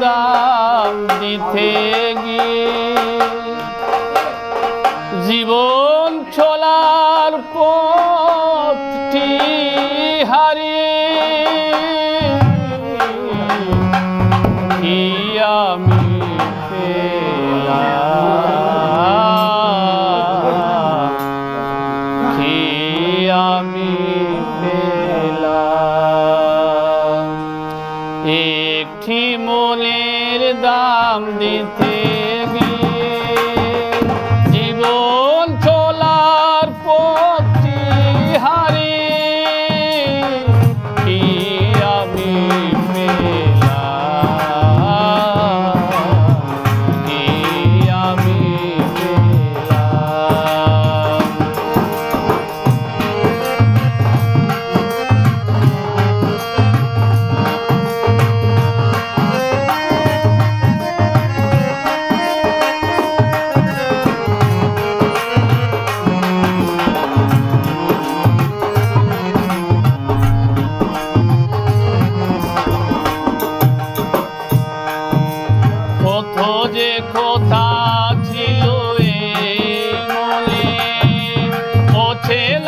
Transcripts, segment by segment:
দাম দিতে গিয়ে জীবন চলার পথটি হারিয়ে আমি আমি পেলা এ লাঠি মূলের দাম দিতে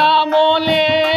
আমলে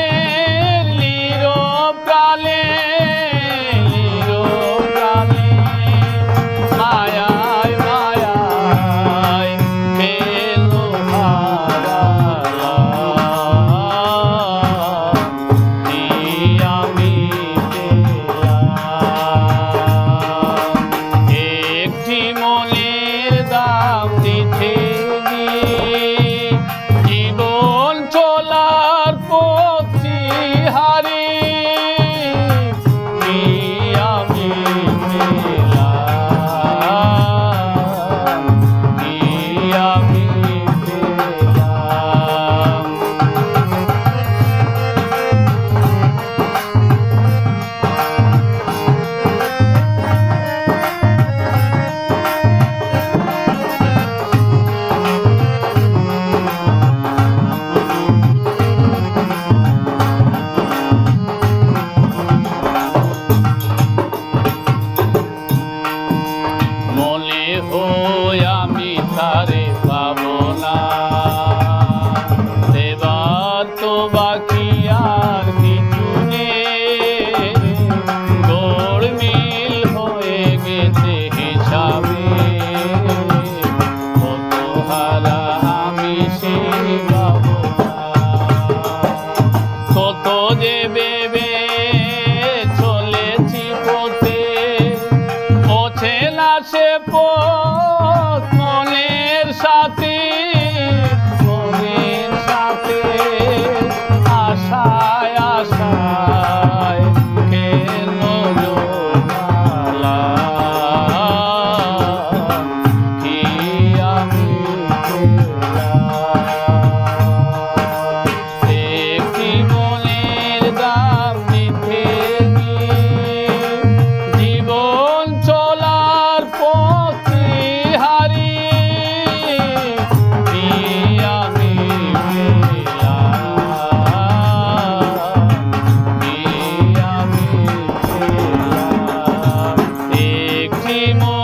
আসে পর More.